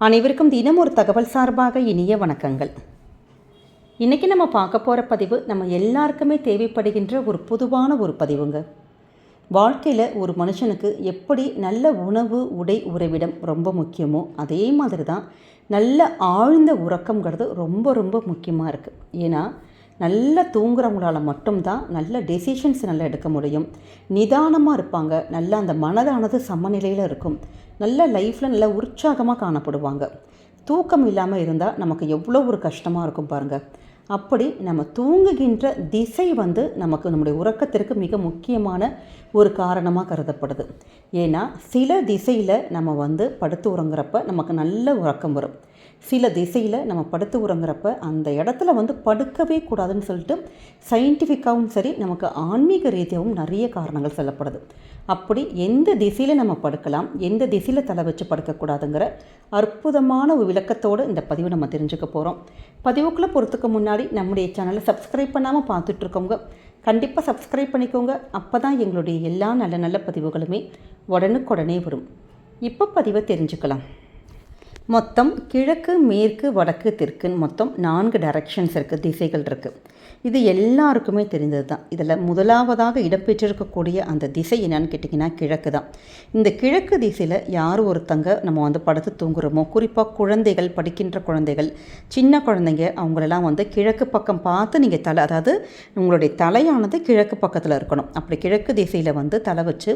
அனைவருக்கும் தினம் ஒரு தகவல் சார்பாக இனிய வணக்கங்கள். இன்றைக்கி நம்ம பார்க்க போகிற பதிவு நம்ம எல்லாருக்குமே தேவைப்படுகின்ற ஒரு பொதுவான ஒரு பதிவுங்க. வாழ்க்கையில் ஒரு மனுஷனுக்கு எப்படி நல்ல உணவு உடை உறைவிடம் ரொம்ப முக்கியமோ அதே மாதிரி தான் நல்ல ஆழ்ந்த உறக்கங்கிறது ரொம்ப ரொம்ப முக்கியமாக இருக்குது ஏன்னா நல்லா தூங்குறவங்களால மட்டும்தான் நல்ல டெசிஷன்ஸ் நல்லா எடுக்க முடியும். நிதானமாக இருப்பாங்க. நல்லா அந்த மனதானது சமநிலையில் இருக்கும். நல்ல லைஃப்பில் நல்ல உற்சாகமாக காணப்படுவாங்க. தூக்கம் இல்லாமல் இருந்தால் நமக்கு எவ்வளோ ஒரு கஷ்டமாக இருக்கும் பாருங்கள் அப்படி நம்ம தூங்குகின்ற திசை வந்து நமக்கு நம்முடைய உறக்கத்திற்கு மிக முக்கியமான ஒரு காரணமாக கருதப்படுது. ஏன்னா சில திசையில் நம்ம வந்து படுத்து உறங்குறப்ப நமக்கு நல்ல உறக்கம் வரும். சில திசையில் நம்ம படுத்து உறங்குறப்ப அந்த இடத்துல வந்து படுக்கவே கூடாதுன்னு சொல்லிட்டு சயின்டிஃபிக்காகவும் சரி நமக்கு ஆன்மீக ரீதியாகவும் நிறைய காரணங்கள் சொல்லப்படுது. அப்படி எந்த திசையில் நம்ம படுக்கலாம் எந்த திசையில் தலை வச்சு படுக்கக்கூடாதுங்கிற அற்புதமான ஒரு விளக்கத்தோடு இந்த பதிவை நம்ம தெரிஞ்சுக்க போகிறோம் பதிவுக்குள்ளே பொறுத்துக்கு முன்னாடி நம்முடைய சேனலை சப்ஸ்கிரைப் பண்ணாமல் பார்த்துட்ருக்கோங்க கண்டிப்பாக சப்ஸ்கிரைப் பண்ணிக்கோங்க. அப்போ தான் எங்களுடைய எல்லா நல்ல நல்ல பதிவுகளுமே உடனுக்குடனே வரும். இப்போ பதிவை தெரிஞ்சுக்கலாம். மொத்தம் கிழக்கு மேற்கு வடக்கு தெற்குன்னு மொத்தம் நான்கு டைரக்ஷன்ஸ் இருக்குது திசைகள் இருக்குது இது எல்லாருக்குமே தெரிந்தது தான் இதில் முதலாவதாக இடம்பெற்றிருக்கக்கூடிய அந்த திசை என்னன்னு கேட்டிங்கன்னா கிழக்கு தான். இந்த கிழக்கு திசையில் யார் ஒருத்தங்க நம்ம வந்து படுத்து தூங்குறோமோ குறிப்பாக குழந்தைகள் படிக்கின்ற குழந்தைகள் சின்ன குழந்தைங்க அவங்களெல்லாம் வந்து கிழக்கு பக்கம் பார்த்து நீங்கள் தலை அதாவது உங்களுடைய தலையானது கிழக்கு பக்கத்தில் இருக்கணும். அப்படி கிழக்கு திசையில் வந்து தலை வச்சு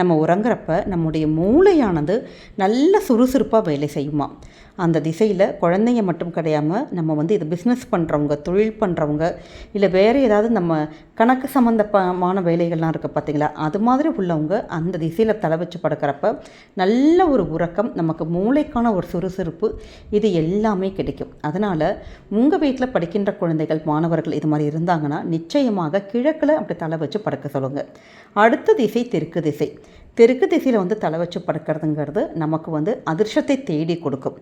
நம்ம உறங்குறப்ப நம்முடைய மூளையானது நல்ல சுறுசுறுப்பாக வேலை செய்யுமா? அந்த திசையில் குழந்தைங்க மட்டும் கிடையாமல் நம்ம வந்து இது பிஸ்னஸ் பண்ணுறவங்க தொழில் பண்ணுறவங்க இல்லை வேறு ஏதாவது நம்ம கணக்கு சம்மந்தமான வேலைகள்லாம் இருக்குது பார்த்தீங்களா அது மாதிரி உள்ளவங்க அந்த திசையில் தலை வச்சு படுக்கிறப்ப நல்ல ஒரு உறக்கம் நமக்கு மூளைக்கான ஒரு சுறுசுறுப்பு இது எல்லாமே கிடைக்கும். அதனால் உங்கள் வீட்டில் படிக்கின்ற குழந்தைகள் மாணவர்கள் இது மாதிரி இருந்தாங்கன்னா நிச்சயமாக கிழக்கில் அப்படி தலை வச்சு படுக்க சொல்லுங்கள் அடுத்த திசை தெற்கு திசை. தெற்கு திசையில் வந்து தலை வச்சு படுக்கிறதுங்கிறது நமக்கு வந்து அதிர்ஷ்டத்தை தேடி கொடுக்கும்.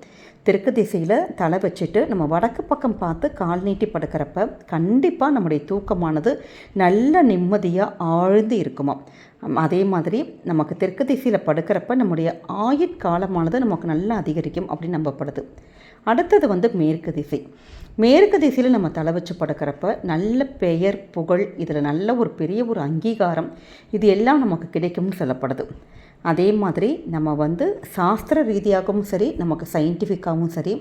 தெற்கு திசையில் தலை வச்சுட்டு நம்ம வடக்கு பக்கம் பார்த்து கால் நீட்டி படுக்கிறப்ப கண்டிப்பாக நம்முடைய தூக்கமானது நல்ல நிம்மதியாக ஆழ்ந்து இருக்குமா அதே மாதிரி நமக்கு தெற்கு திசையில் படுக்கிறப்ப நம்முடைய ஆயுட்காலமானது நமக்கு நல்லா அதிகரிக்கும் அப்படின்னு நம்பப்படுது. அடுத்தது வந்து மேற்கு திசை. மேற்கு திசையில் நம்ம தலை வச்சு படுக்கிறப்ப நல்ல பெயர் புகழ் இதில் நல்ல ஒரு பெரிய ஒரு அங்கீகாரம் இது எல்லாம் நமக்கு கிடைக்கும்னு சொல்லப்படுது. அதே மாதிரி நம்ம வந்து சாஸ்திர ரீதியாகவும் சரி நமக்கு சயின்டிஃபிக்காகவும் சரி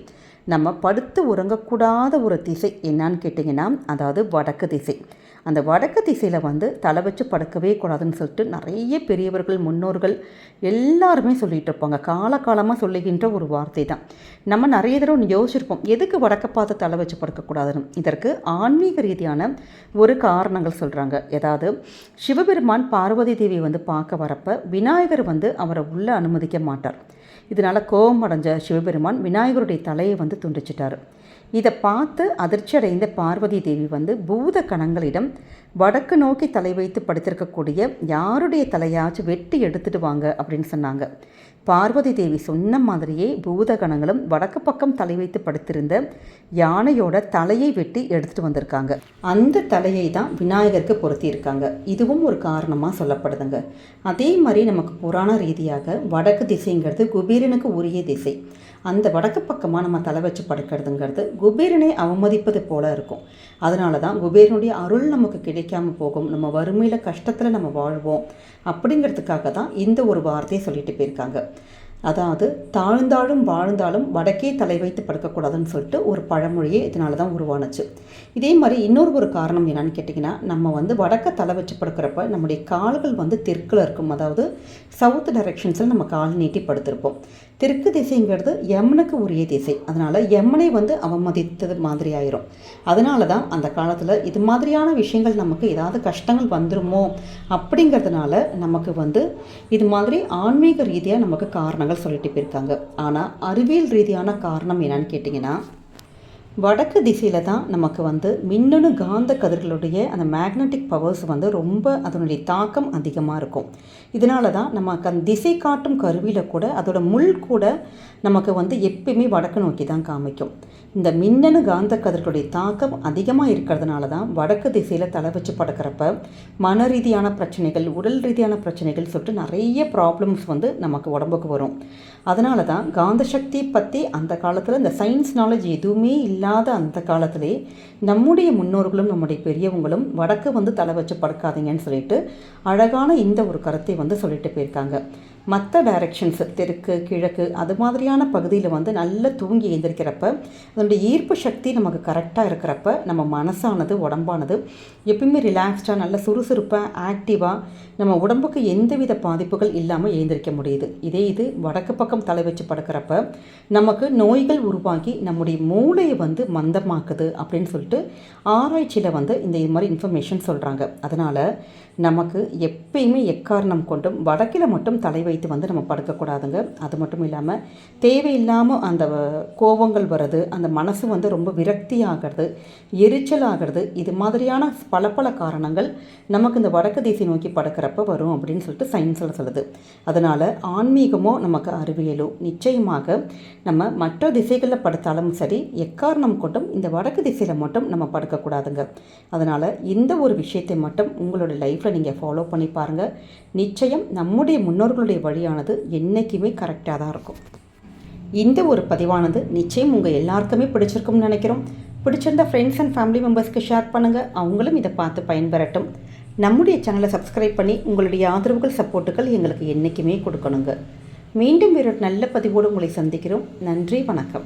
நம்ம படுத்து உறங்கக்கூடாத ஒரு திசை என்னான்னு கேட்டிங்கன்னா அதாவது வடக்கு திசை. அந்த வடக்கு திசையில் வந்து தலை வச்சு படுக்கவே கூடாதுன்னு சொல்லிட்டு நிறைய பெரியவர்கள் முன்னோர்கள் எல்லாருமே சொல்லிகிட்டு இருப்பாங்க. காலகாலமாக சொல்லுகின்ற ஒரு வார்த்தை தான். நம்ம நிறைய தடவை யோசிச்சிருப்போம். எதுக்கு வடக்க பார்த்து தலை வச்சு படுக்கக்கூடாதுன்னு? இதற்கு ஆன்மீக ரீதியான ஒரு காரணங்கள் சொல்கிறாங்க ஏதாவது சிவபெருமான் பார்வதி தேவி வந்து பார்க்க வரப்போ விநாயகர் வந்து அவரை உள்ளே அனுமதிக்க மாட்டார். இதனால் கோபம் அடைஞ்ச சிவபெருமான் விநாயகருடைய தலையை வந்து துண்டிச்சிட்டார். இதை பார்த்து அதிர்ச்சி அடைந்த பார்வதி தேவி வந்து பூத கணங்களிடம் வடக்கு நோக்கி தலை வைத்து படுத்திருக்கக்கூடிய யாருடைய தலையாச்சும் வெட்டி எடுத்துட்டு வாங்க அப்படின்னு சொன்னாங்க. பார்வதி தேவி சொன்ன மாதிரியே பூதகணங்களும் வடக்கு பக்கம் தலை வைத்து படுத்திருந்த யானையோட தலையை வெட்டி எடுத்துகிட்டு வந்திருக்காங்க. அந்த தலையை தான் விநாயகருக்கு பொருத்தியிருக்காங்க. இதுவும் ஒரு காரணமாக சொல்லப்படுதுங்க. அதே மாதிரி நமக்கு புராண ரீதியாக வடக்கு திசைங்கிறது குபீரனுக்கு உரிய திசை. அந்த வடக்கு பக்கமாக நம்ம தலை வச்சு படுக்கிறதுங்கிறது குபேரனை அவமதிப்பது போல இருக்கும். அதனால தான் குபேரனுடைய அருள் நமக்கு கிடைக்காம போகும். நம்ம வறுமையில் கஷ்டத்தில் நம்ம வாழ்வோம். அப்படிங்கிறதுக்காக தான் இந்த ஒரு வார்த்தையை சொல்லிட்டு போயிருக்காங்க. அதாவது தாழ்ந்தாலும் வாழ்ந்தாலும் வடக்கே தலை வைத்து படுக்கக்கூடாதுன்னு சொல்லிட்டு ஒரு பழமொழியே இதனால தான் உருவானுச்சு. இதே மாதிரி இன்னொரு ஒரு காரணம் என்னன்னு கேட்டிங்கன்னா நம்ம வந்து வடக்க தலை வச்சு படுக்கிறப்ப நம்முடைய கால்கள் வந்து தெற்கில் இருக்கும். அதாவது சவுத் டைரெக்ஷன்ஸில் நம்ம கால் நீட்டி படுத்திருப்போம். தெற்கு திசைங்கிறது யமனுக்கு உரிய திசை. அதனால் யமனை வந்து அவமதித்தது மாதிரி ஆயிரும் அதனால தான் அந்த காலத்தில் இது மாதிரியான விஷயங்கள் நமக்கு ஏதாவது கஷ்டங்கள் வந்துருமோ அப்படிங்கிறதுனால நமக்கு வந்து இது மாதிரி ஆன்மீக ரீதியாக நமக்கு காரணங்கள் சொல்லிட்டு போயிருக்காங்க. ஆனால் அறிவியல் ரீதியான காரணம் என்னன்னு கேட்டிங்கன்னா வடக்கு திசையில் தான் நமக்கு வந்து மின்னணு காந்த கதிர்களுடைய அந்த மேக்னெட்டிக் பவர்ஸ் வந்து ரொம்ப அதனுடைய தாக்கம் அதிகமாக இருக்கும். இதனால தான் நமக்கு அந்த திசை காட்டும் கருவியில் கூட அதோட முள் கூட நமக்கு வந்து எப்பயுமே வடக்கு நோக்கி தான் காமிக்கும். இந்த மின்னணு காந்த கதிர்களுடைய தாக்கம் அதிகமாக இருக்கிறதுனால தான் வடக்கு திசையில் தலை வச்சு படுக்கிறப்ப மன ரீதியான பிரச்சனைகள் உடல் ரீதியான பிரச்சனைகள் சொல்லிட்டு நிறைய ப்ராப்ளம்ஸ் வந்து நமக்கு உடம்புக்கு வரும். அதனால தான் காந்த சக்தி பற்றி அந்த காலத்தில் இந்த சயின்ஸ் நாலேஜ் எதுவுமே இல்லை இல்லாத அந்த காலத்திலே நம்முடைய முன்னோர்களும் நம்முடைய பெரியவங்களும் வடக்கு வந்து தலை வச்சு படுக்காதீங்கன்னு சொல்லிட்டு அழகான இந்த ஒரு கருத்தை வந்து சொல்லிட்டு போயிருக்காங்க. மற்ற டைரக்ஷன்ஸ் தெற்கு கிழக்கு அது மாதிரியான பகுதியில் வந்து நல்லா தூங்கி எழுந்திருக்கிறப்ப அதனுடைய ஈர்ப்பு சக்தி நமக்கு கரெக்டாக இருக்கிறப்ப நம்ம மனசானது உடம்பானது எப்பயுமே ரிலாக்ஸ்டாக நல்ல சுறுசுறுப்பாக ஆக்டிவாக நம்ம உடம்புக்கு எந்தவித பாதிப்புகள் இல்லாமல் எழுந்திருக்க முடியுது. இதே இது வடக்கு பக்கம் தலை வச்சு படுக்கிறப்ப நமக்கு நோய்கள் உருவாகி நம்முடைய மூளையை வந்து மந்தமாக்குது அப்படின்னு சொல்லிட்டு ஆராய்ச்சியில் வந்து இந்த இது மாதிரி இன்ஃபர்மேஷன் சொல்கிறாங்க அதனால் நமக்கு எப்பயுமே எக்காரணம் கொண்டும் வடக்கில் மட்டும் தலை வைத்து வந்து நம்ம படுக்கக்கூடாதுங்க. அது மட்டும் இல்லாமல் தேவையில்லாமல் அந்த கோபங்கள் வர்றது அந்த மனசு வந்து ரொம்ப விரக்தி ஆகிறது எரிச்சல் ஆகிறது இது மாதிரியான பல பல காரணங்கள் நமக்கு இந்த வடக்கு திசை நோக்கி படுக்கிறப்ப வரும் அப்படின்னு சொல்லிட்டு சயின்ஸில் சொல்லுது. அதனால் ஆன்மீகமோ நமக்கு அறிவியலோ நிச்சயமாக நம்ம மற்ற திசைகளில் படுத்தாலும் சரி எக்காரணம் கொண்டும் இந்த வடக்கு திசையில் மட்டும் நம்ம படுக்கக்கூடாதுங்க. அதனால் இந்த ஒரு விஷயத்தை மட்டும் உங்களோட லைஃப்பில் நீங்கள் ஃபாலோ பண்ணி பாருங்கள் நிச்சயம் நம்முடைய முன்னோர்களுடைய வழியானது என்றைக்குமே கரெக்டாக தான் இருக்கும். இந்த ஒரு பதிவானது நிச்சயம் உங்கள் எல்லாருக்குமே பிடிச்சிருக்கும்னு நினைக்கிறோம். பிடிச்சிருந்த ஃப்ரெண்ட்ஸ் அண்ட் ஃபேமிலி மெம்பர்ஸ்க்கு ஷேர் பண்ணுங்கள் அவங்களும் இதை பார்த்து பயன்பெறட்டும். நம்முடைய சேனலை சப்ஸ்கிரைப் பண்ணி உங்களுடைய ஆதரவுகள் சப்போர்ட்டுகள் எங்களுக்கு என்றைக்குமே கொடுக்கணுங்க. மீண்டும் வேறு நல்ல பதிவோடு உங்களை சந்திக்கிறோம். நன்றி வணக்கம்.